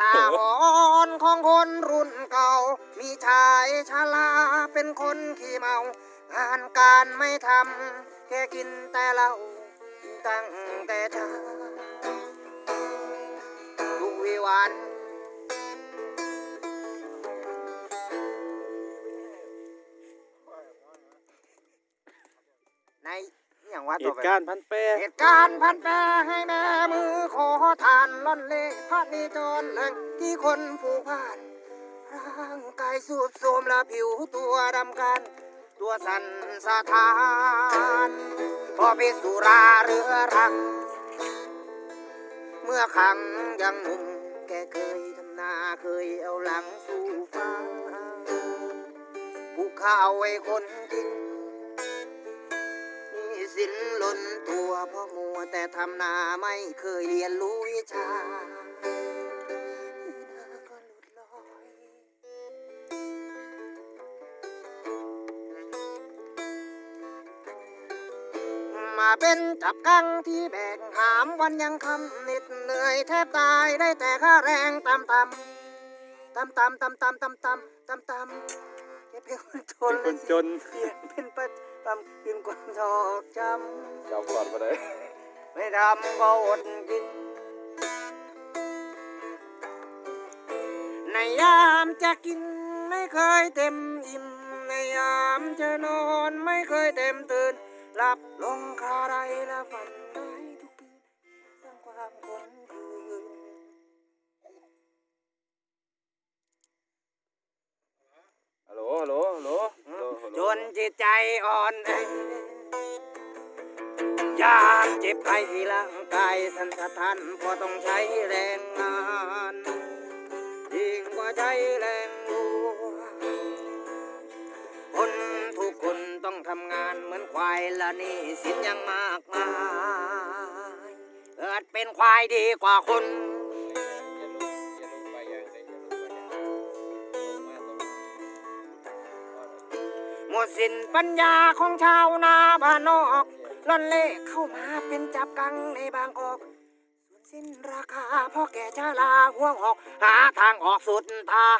ทาหรณ์ของคนรุ่นเก่า มีชายชาลาเป็นคนขี้เมางานการไม่ทำแค่กินแต่เหล้าตั้งแต่เช้า อหย่างว่าเหตัวตุไปการณ์พันแปรเหตุการณ์พันแปรให้แม่มือขอทานล่อนเล่พระนิจรแห่งที่คนผูกพันร่างกายสูบโทรมและผิวตัวดำกัน ตัวสั่นสะท้านพอพิสุราเรือรัง เมื่อครั้งยังหนุ่มแกเคยทำนาเคยเอาหลังสู่ฟ้า ผูกข้าวไว้คนกินหนี่ สินล้นตัวพราะมัวแต่ทำนาไม่เคยเรียนรู้วิชามาเป็นจับกังที่แบกหามวันยังคำเหน็ดเหนื่อยแทบตายได้แต่ค่าแรงตำตำตำตำตำตำตำตำตำตำแค่เพียงคนจเป็นคนจนเพียงเป็นประ จำคืนความทอกจจำก่อนมาเลยำไม่ทำก็อดกิน ในยามจะกินไม่เคยเต็มอิ่ม ในยามจะนอนไม่เคยเต็มตื่นหลับลงคาไรและ โหลฮัลโหลจนจิตใจอ่อนแอยามเจ็บไข้ที่ร่างกายสันสะท้านพอต้องใช้แรงงานยิ่งกว่าใช้แรงวัวคนทุกคนต้องทำงานเหมือนควายและนี่สินยังมากมายเกิดเป็นควายดีกว่าคน หมดสิ้นปัญญาของชาวนาบ้านนอกล่อนเล่เข้ามาเป็นจับกังในบางอกสิ้นราคาเพ่อแก่ชาลาห่วงออก หาทางออกสุดทาง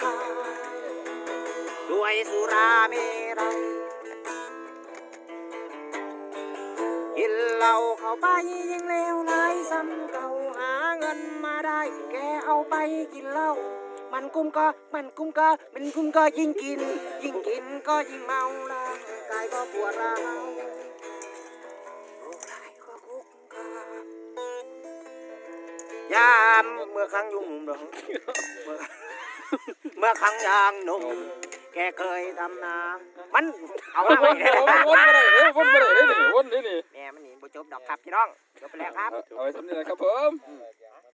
ด้วยสุราเมรัยกินเหล้าเข้าไปยิ่งเลวร้ายซ้ำเก่าหาเงินมาได้ แกเอาไปกินเหล้า มันกุ้มก็มันกุ้มก็มันกุ้มก็ยิ่งกิน ยิ่งกินก็ยิ่งเมาร่างกายก็ปวดร้าวโรคร้ายก็คุกคามยามเมื่อครั้งยุ่งหนุ่มเมื่อเมื่อครั้งยางหนุ่มแกเคยทำนา มันเอาวนมาวนไม่ได้วนวนไปเลยเอ้ยวนไปเลยเอ้ยนี่วนนี่นี่แม่มันหนีบ่จบดอกครับพี่น้องจบไปแล้วครับเอาไว้สำเนียงครับผม